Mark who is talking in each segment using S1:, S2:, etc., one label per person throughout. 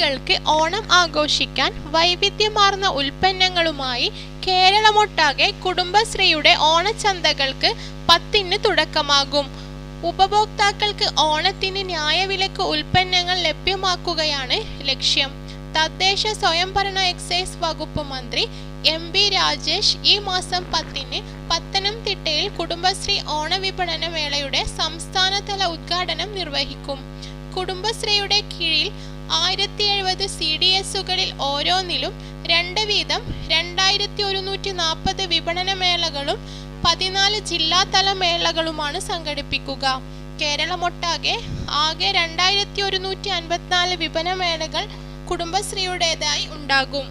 S1: മലയാളികൾക്ക് ഓണം ആഘോഷിക്കാൻ വൈവിധ്യമാർന്ന ഉൽപ്പന്നങ്ങളുമായി കേരളമൊട്ടാകെ കുടുംബശ്രീയുടെ ഓണച്ചന്തകൾക്ക് പത്തിന് തുടക്കമാകും. ഉപഭോക്താക്കൾക്ക് ഓണത്തിന് ന്യായവിലക്ക് ഉൽപ്പന്നങ്ങൾ ലഭ്യമാക്കുകയാണ് ലക്ഷ്യം. തദ്ദേശ സ്വയംഭരണ എക്സൈസ് വകുപ്പ് മന്ത്രി എം ബി രാജേഷ് ഈ മാസം പത്തിന് പത്തനംതിട്ടയിൽ കുടുംബശ്രീ ഓണവിപണന മേളയുടെ സംസ്ഥാനതല ഉദ്ഘാടനം നിർവഹിക്കും. കുടുംബശ്രീയുടെ കീഴിൽ ആയിരത്തി എഴുപത് സി ഡി എസുകളിൽ ഓരോന്നിലും രണ്ട് വീതം രണ്ടായിരത്തി ഒരുന്നൂറ്റി നാൽപ്പത് വിപണന മേളകളും പതിനാല് ജില്ലാതല മേളകളുമാണ് സംഘടിപ്പിക്കുക. കേരളമൊട്ടാകെ ആകെ രണ്ടായിരത്തി ഒരുന്നൂറ്റി അൻപത്തിനാല് വിപണന മേളകൾ കുടുംബശ്രീയുടേതായി ഉണ്ടാകും.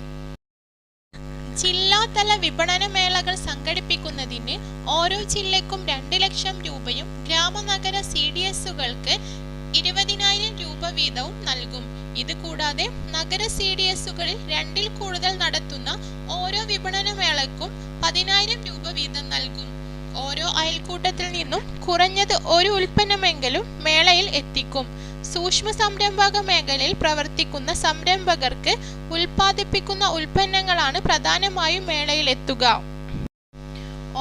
S1: ജില്ലാതല വിപണന മേളകൾ സംഘടിപ്പിക്കുന്നതിന് ഓരോ ജില്ലക്കും രണ്ട് ലക്ഷം രൂപയും ഗ്രാമനഗര സി ഡി എസുകൾക്ക് ഇരുപതിനായിരം രൂപ വീതവും നൽകും. ഇത് കൂടാതെ നഗര സി ഡി എസുകളിൽ രണ്ടിൽ കൂടുതൽ നടത്തുന്ന ഓരോ വിപണന മേളക്കും പതിനായിരം രൂപ വീതം നൽകും. ഓരോ അയൽക്കൂട്ടത്തിൽ നിന്നും കുറഞ്ഞത് ഒരു ഉൽപ്പന്നമെങ്കിലും മേളയിൽ എത്തിക്കും. സൂക്ഷ്മ സംരംഭക മേഖലയിൽ പ്രവർത്തിക്കുന്ന സംരംഭകർക്ക് ഉൽപ്പാദിപ്പിക്കുന്ന ഉൽപ്പന്നങ്ങളാണ് പ്രധാനമായും മേളയിൽ എത്തുക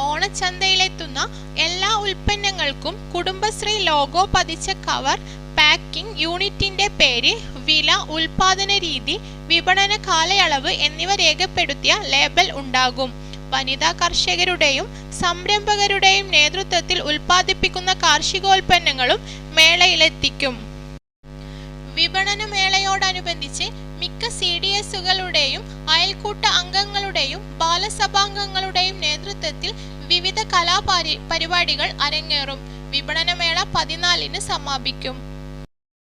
S1: ഓണച്ചന്തയിലെത്തുന്ന എല്ലാ ഉൽപ്പന്നങ്ങൾക്കും കുടുംബശ്രീ ലോഗോ പതിച്ച കവർ പാക്കിംഗ് യൂണിറ്റിന്റെ പേര് വില ഉൽപാദന രീതി വിപണന കാലയളവ് എന്നിവ രേഖപ്പെടുത്തിയ ലേബൽ ഉണ്ടാകും. വനിതാ കർഷകരുടെയും സംരംഭകരുടെയും നേതൃത്വത്തിൽ ഉൽപ്പാദിപ്പിക്കുന്ന കാർഷികോൽപ്പന്നങ്ങളും മേളയിലെത്തിക്കും. വിപണന മേളയോടനുബന്ധിച്ച് മിക്ക സി ഡി എസുകളുടെയും അയൽക്കൂട്ട അംഗങ്ങളുടെയും ബാലസഭാംഗങ്ങളുടെയും നേതൃത്വത്തിൽ വിവിധ കലാപരി പരിപാടികൾ അരങ്ങേറും. വിപണനമേള പതിനാലിന് സമാപിക്കും.